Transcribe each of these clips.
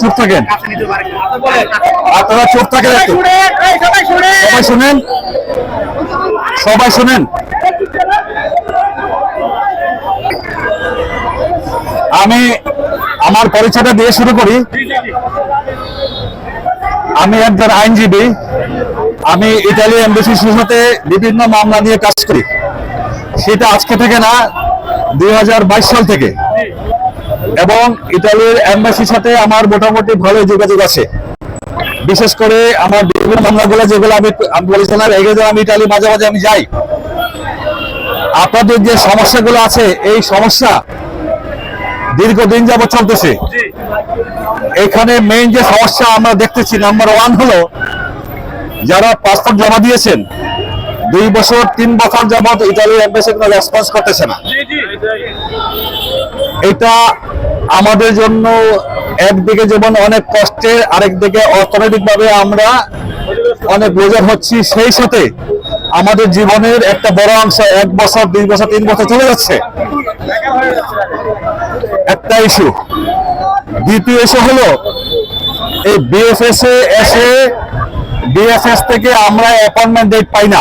চুপ থাকেন। আপনারা চুপ থাকেন সবাই শুনেন। সবাই শুনেন। আমি আমার পরিচয়টা দিয়ে শুরু করি। আমি একজন আইনজীবী। আমি ইতালি এমবেসির সাথে বিভিন্ন মামলা নিয়ে কাজ করি। সেটা আজকে থেকে না দুই সাল থেকে। এবং ইতালির এম্বাসির সাথে আমার মোটামুটি ভালো যোগাযোগ আছে। বিশেষ করে আমার বিভিন্ন মামলাগুলো যেগুলো আমি বলেছিলাম এগুলো আমি ইটালি মাঝে মাঝে আমি যাই। আপনাদের যে সমস্যাগুলো আছে, এই সমস্যা দীর্ঘদিন যাবত চলতেছে। এখানে মেইন যে সমস্যা আমরা দেখতেছি নাম্বার ওয়ান হলো, যারা পাসপোর্ট জমা দিয়েছেন দুই বছর তিন বছর যাবত ইতালি এম্বাসি কোনো রেসপন্স করতেছে না। এটা আমাদের জন্য একদিকে যেমন অনেক কষ্টের আরেকদিকে অর্থনৈতিকভাবে আমরা অনেক বোঝা হচ্ছি। সেই সাথে আমাদের জীবনের একটা বড় অংশ এক বছর দুই বছর তিন বছর চলে যাচ্ছে। একটা ইস্যু দ্বিতীয় ইস্যু হলো এই বিএফএস এ এসে বিএফএস থেকে আমরা অ্যাপয়েন্টমেন্ট ডেট পাই না।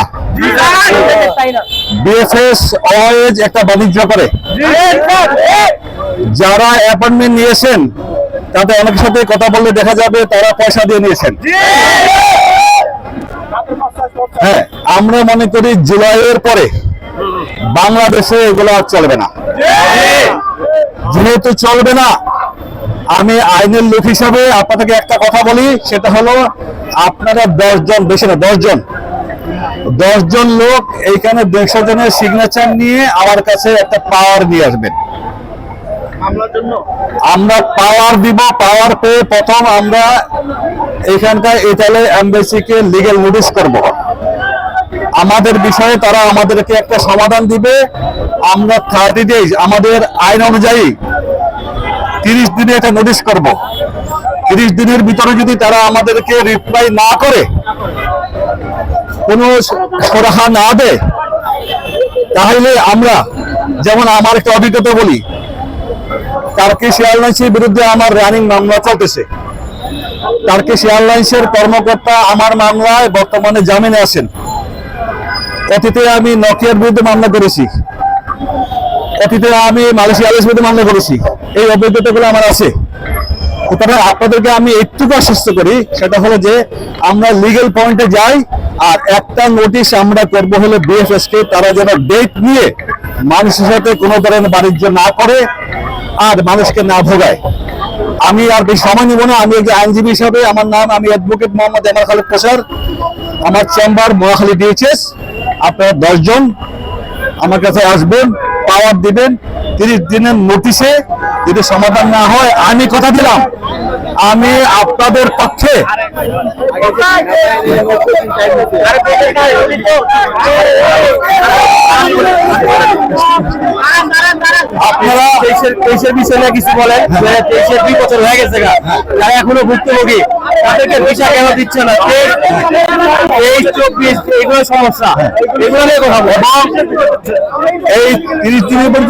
বিএফএস অলওয়েজ একটা বাণিজ্য করে। যারা অ্যাপয়েন্টমেন্ট নিয়েছেন, তাদের অনেকের সাথে কথা বললে দেখা যাবে, তারা পয়সা দিয়ে নিয়েছেন। হ্যাঁ আমরা মনে করি জুলাইয়ের পরে বাংলাদেশে এগুলো আর চলবে না। যেহেতু চলবে না আমি আইনের লোক হিসাবে আপনাদেরকে একটা কথা বলি সেটা হলো আপনারা দশজন বেশি না দশজন। দশজন লোক এইখানে দেড়শো জনের সিগনেচার নিয়ে আমার কাছে একটা পাওয়ার নিয়ে আসবেন। আমরা পাওয়ার দিব পাওয়ার পেয়ে প্রথম আমরা এখানকার ইতালি এম্বাসিকে লিগেল নোটিশ করব। আমাদের বিষয়ে তারা আমাদেরকে একটা সমাধান দিবে। আমরা থার্টি ডেজ আমাদের আইন অনুযায়ী তিরিশ দিনে একটা নোটিশ করব। তিরিশ দিনের ভিতরে যদি তারা আমাদেরকে রিপ্লাই না করে, কোনো সরাহা না দেয়, তাহলে আমরা, যেমন আমার একটা অভিজ্ঞতা বলি টার্কিশ এয়ারলাইন্সের বিরুদ্ধে আমার রানিং মামলা চলতেছে। টার্কিশ এয়ারলাইন্সের কর্মকর্তা আমার মামলায় বর্তমানে জামিনে আছেন। অতীতে আমি নকিয়ার বিরুদ্ধে মামলা করেছি। অতীতে আমি মালয়েশিয়া বিরুদ্ধে মামলা করেছি। এই অভিজ্ঞতাগুলো আমার আছে। সুতরাং আপনাদেরকে আমি একটুকু আশ্বস্ত করি, সেটা হলো যে আমরা লিগেল পয়েন্টে যাই, আর একটা নোটিশ আমরা করব হলো বিএফএস কে তারা যেন ডেট নিয়ে মানুষের সাথে কোনো ধরনের বাণিজ্য না করে আর মানুষকে না ভোগায়। আমি আর বেশি সময় নিব না। আমি একজন আইনজীবী হিসাবে আমার নাম, আমি অ্যাডভোকেট মোহাম্মদ এমার খালেদ প্রসার আমার চেম্বার মহাখালী ডিএইচএস আপনারা দশজন আমার কাছে আসবেন। পাওয়ার দিবেন। তিরিশ দিনের নোটিশে যদি সমাধান না হয়, আমি কথা দিলাম। আমি আপনাদের পক্ষে আপনারা তেইশের বিষয় কিছু বলেন। তেইশের দুই বছর হয়ে গেছে যারা এখনও ভুক্তভোগী, তাদেরকে ভিসা কেন দিচ্ছে না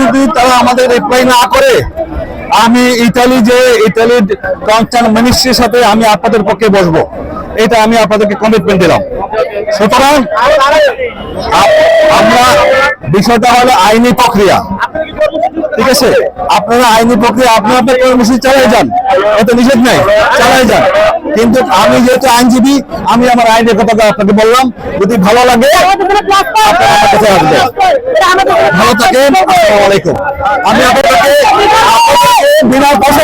যদি তারা আমাদের রিপ্লাই না করে, আমি ইতালি যে ইতালির কনসার্ন মিনিস্ট্রির সাথে আমি আপনাদের পক্ষে বসবো। এটা আমি আপনাদেরকে কমিটমেন্ট দিলাম। সুতরাং আমরা বিষয়টা হলো আইনি প্রক্রিয়া। ঠিক আছে? আপনারা আইনি প্রক্রিয়া আপনি আপনার কর্মসূচি চালিয়ে যান। এত নিষেধ নাই। চালিয়ে যান। কিন্তু আমি যেহেতু আইনজীবী, আমি আমার আইনের কথা আপনাকে বললাম। যদি ভালো লাগে ভালো থাকেন। আসসালামু আলাইকুম। আমি আপনাদেরকে বিনা পয়সা